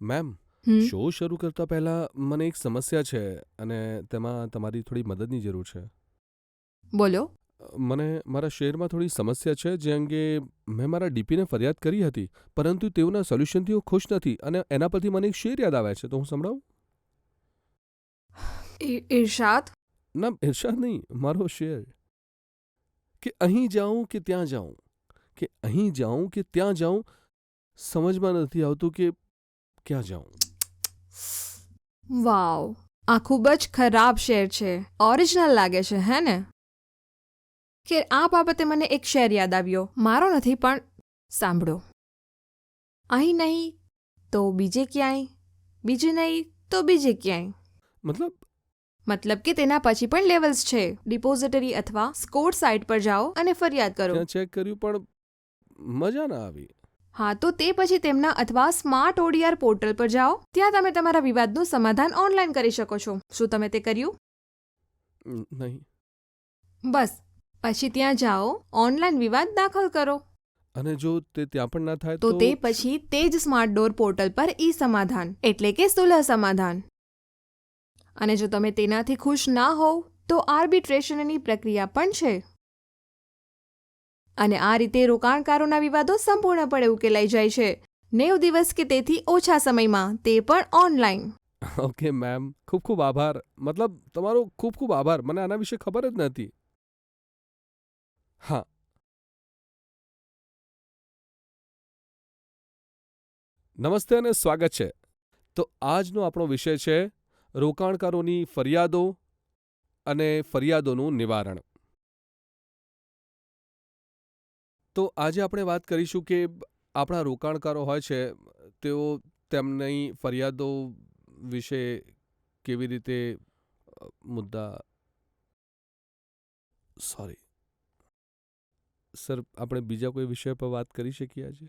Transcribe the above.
Ma'am show શરૂ કરતા પહેલા મને એક સમસ્યા છે અને તેમાં તમારી થોડી મદદની જરૂર છે. બોલો. મને મારા શેરમાં થોડી સમસ્યા છે જે અંગે મેં મારા ડીપીને ફરિયાદ કરી હતી પરંતુ તેઓના સોલ્યુશનથી હું ખુશ નથી અને એના પરથી મને એક શેર યાદ આવે છે તો હું સંભળાવું? ઈ- ઈર્ષાદ ના ઇરશાદ નહીં મારો શેર. કે અહીં જાઉં કે ત્યાં જાઉં? કે અહીં જાઉં કે ત્યાં જાઉં? સમજમાં નથી આવતું કે ક્યાં જાઉં વાવ આ ખૂબ જ ખરાબ શેર છે. ઓરિજિનલ લાગે છે હે ને? કે આ બાબતે મને એક શેર યાદ આવ્યો. મારો નથી પણ સાંભળો. અહીં નહીં તો બીજે ક્યાંય? બીજે નહીં તો બીજે ક્યાંય? મતલબ? મતલબ કે તેના પછી પણ લેવલ્સ છે. ડિપોઝિટરી અથવા સ્કોર સાઇટ પર જાઓ અને ફરિયાદ કરો. ચેક કર્યું પણ મજા ના આવી. હા તો તે પછી તેમના અથવા સ્માર્ટ ઓડીઆર પોર્ટલ પર જાઓ. ત્યાં તમે તમારા વિવાદનું સમાધાન ઓનલાઈન કરી શકો છો. શું તમે તે કર્યું? નહીં. બસ પછી ત્યાં જાઓ ઓનલાઈન વિવાદ દાખલ કરો. અને જો તે ત્યાં પણ ના થાય તો તો પછી તે જ સ્માર્ટ ડોર પોર્ટલ પર ઈ સમાધાન એટલે કે સુલહ સમાધાન. અને જો તમે તેનાથી ખુશ ના હોવ તો આર્બિટ્રેશનની પ્રક્રિયા પણ છે. અને આ રીતે રોકાણકારોના વિવાદો સંપૂર્ણપણે ઉકેલાઈ જાય છે. નેવ દિવસ કે તેથી ઓછા સમયમાં તે પણ ઓનલાઈન. Okay, ma'am. ખૂબ ખૂબ આભાર. મતલબ, તમારો ખૂબ ખૂબ આભાર. મને આના વિશે ખબર જ નથી હા. નમસ્તે અને સ્વાગત છે. તો આજનો આપણો વિષય છે રોકાણકારોની ફરિયાદો અને ફરિયાદોનું નિવારણ. તો આજે આપણે વાત કરીશું કે આપણા રોકાણકારો હોય છે, તેઓ તેમની ફરિયાદો વિશે કેવી રીતે મુદ્દા સોરી સર આપણે બીજા કોઈ વિષય પર વાત કરી શકીએ આજે?